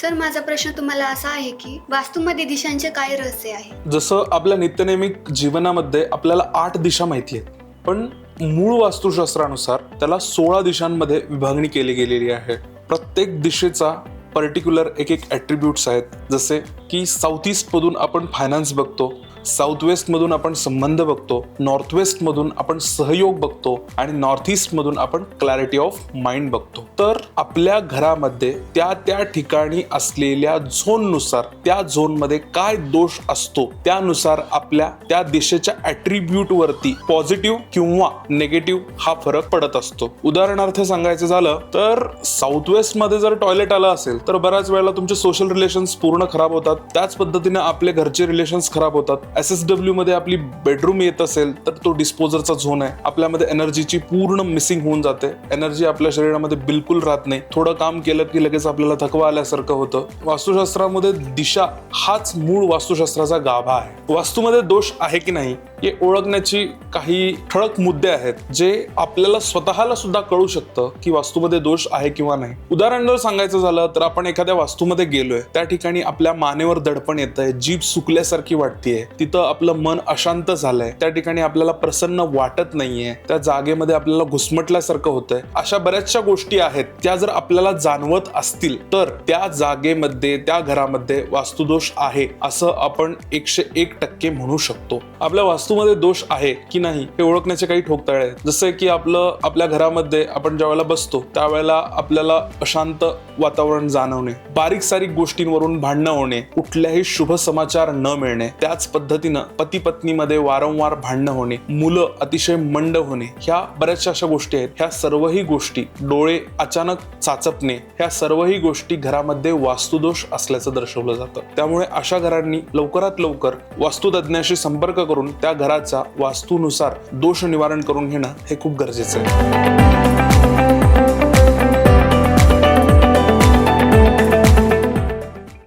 Sir माझा प्रश्न तुम्हाला असा आहे की वास्तूमध्ये दिशांचे काय रहस्य आहे? जसं आपल्या नित्यनेमिक जीवनामध्ये आपल्याला आठ दिशा माहिती आहेत पण मूळ वास्तुशास्त्रानुसार त्याला सोळा दिशांमध्ये विभागणी केली गेलेली आहे. प्रत्येक दिशेचा पर्टिक्युलर एक एक ॲट्रिब्यूट्स आहेत जसे की साऊथ ईस्टमधून आपण फायनान्स बघतो साऊथ वेस्टमधून आपण संबंध बघतो नॉर्थ वेस्टमधून आपण सहयोग बघतो आणि नॉर्थ ईस्टमधून आपण क्लॅरिटी ऑफ माइंड बघतो. तर आपल्या घरामध्ये त्या त्या ठिकाणी असलेल्या झोननुसार त्या झोनमध्ये काय दोष असतो त्यानुसार आपल्या त्या दिशेच्या ॲट्रिब्यूट वरती पॉझिटिव्ह किंवा निगेटिव्ह हा फरक पडत असतो. उदाहरणार्थ सांगायचं झालं तर साऊथ वेस्टमध्ये जर टॉयलेट आलं असेल तर बऱ्याच वेळेला तुमचे सोशल रिलेशन्स पूर्ण खराब होतात. त्याच पद्धतीने आपले घरचे रिलेशन्स खराब होतात. एस एस डब्ल्यू मध्ये आपली बेडरूम येत असेल तर तो डिस्पोजरचा झोन आहे. आपल्यामध्ये एनर्जीची पूर्ण मिसिंग होऊन जाते. एनर्जी आपल्या शरीरामध्ये बिलकुल राहत नाही. थोडं काम केलं की लगेच आपल्याला थकवा आल्यासारखं होतं. वास्तुशास्त्रामध्ये दिशा हाच मूळ वास्तुशास्त्राचा गाभा आहे. वास्तूमध्ये दोष आहे की नाही हे ओळखण्याची काही ठळक मुद्दे आहेत जे आपल्याला स्वतःला सुद्धा कळू शकतं की वास्तूमध्ये दोष आहे किंवा नाही. उदाहरण जर सांगायचं झालं तर आपण एखाद्या वास्तूमध्ये गेलोय. त्या ठिकाणी आपल्या मानेवर दडपण येत आहे जीभ सुकल्यासारखी वाटतेय. तिथं आपलं मन अशांत झालंय. त्या ठिकाणी आपल्याला प्रसन्न वाटत नाहीये. त्या जागेमध्ये आपल्याला घुसमटल्यासारखं होतंय. अशा बऱ्याचशा गोष्टी आहेत त्या जर आपल्याला जाणवत असतील तर त्या जागेमध्ये त्या घरामध्ये वास्तुदोष आहे असं आपण एकशे एक टक्के म्हणू शकतो. आपल्या वास्तूमध्ये दोष आहे की नाही हे ओळखण्याचे काही ठोकताळे आहेत. जसं की आपलं आपल्या घरामध्ये आपण ज्या वेळेला बसतो त्यावेळेला आपल्याला अशांत वातावरण जाणवणे बारीक सारीक गोष्टींवरून भांडणं होणे कुठल्याही शुभ समाचार न मिळणे त्याच पद्धतीनं पती पत्नीमध्ये वारंवार भांडणं होणे मुलं अतिशय मंड होणे ह्या बऱ्याचशा अशा गोष्टी आहेत. ह्या सर्वही गोष्टी डोळे अचानक चाचपणे ह्या सर्वही गोष्टी घरामध्ये वास्तुदोष असल्याचं दर्शवलं जातं. त्यामुळे अशा घरांनी लवकरात लवकर वास्तुतज्ञाशी संपर्क करून त्या घराचा वास्तूनुसार दोष निवारण करून घेणं हे खूप गरजेचं आहे.